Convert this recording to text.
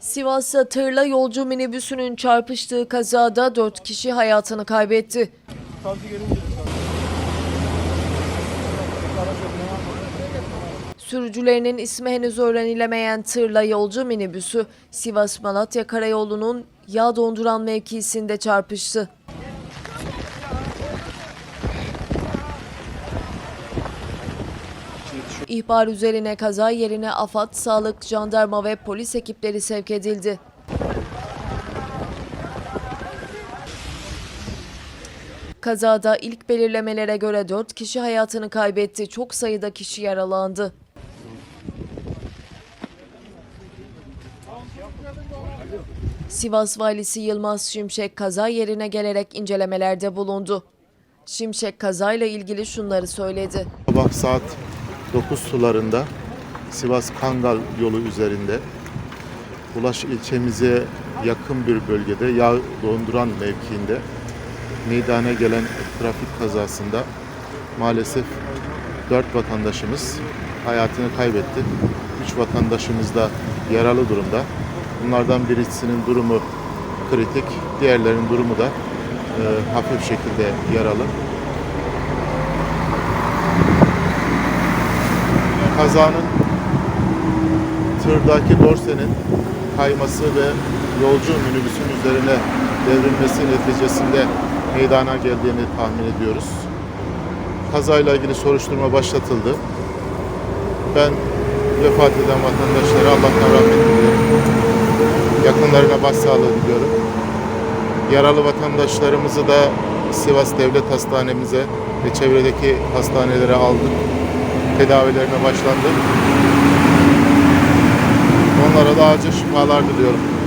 Sivas'ta tırla yolcu minibüsünün çarpıştığı kazada 4 kişi hayatını kaybetti. Sürücülerinin ismi henüz öğrenilemeyen tırla yolcu minibüsü Sivas-Malatya Karayolu'nun yağ donduran mevkisinde çarpıştı. İhbar üzerine kaza yerine AFAD, sağlık, jandarma ve polis ekipleri sevk edildi. Kazada ilk belirlemelere göre 4 kişi hayatını kaybetti, çok sayıda kişi yaralandı. Sivas Valisi Yılmaz Şimşek kaza yerine gelerek incelemelerde bulundu. Şimşek kazayla ilgili şunları söyledi. Sabah saat 9 sularında Sivas Kangal yolu üzerinde Ulaş ilçemize yakın bir bölgede yağ donduran mevkiinde meydana gelen trafik kazasında maalesef 4 vatandaşımız hayatını kaybetti. 3 vatandaşımız da yaralı durumda. Bunlardan birisinin durumu kritik, diğerlerinin durumu da e, hafif şekilde yaralı. Kazanın tırdaki dorsenin kayması ve yolcu minibüsün üzerine devrilmesi neticesinde meydana geldiğini tahmin ediyoruz. Kazayla ilgili soruşturma başlatıldı. Ben vefat eden vatandaşlara Allah'tan rahmet diliyorum. Yakınlarına başsağlığı diliyorum. Yaralı vatandaşlarımızı da Sivas Devlet Hastanemize ve çevredeki hastanelere aldık tedavilerine başlandı. Onlara da acil şifalar diliyorum.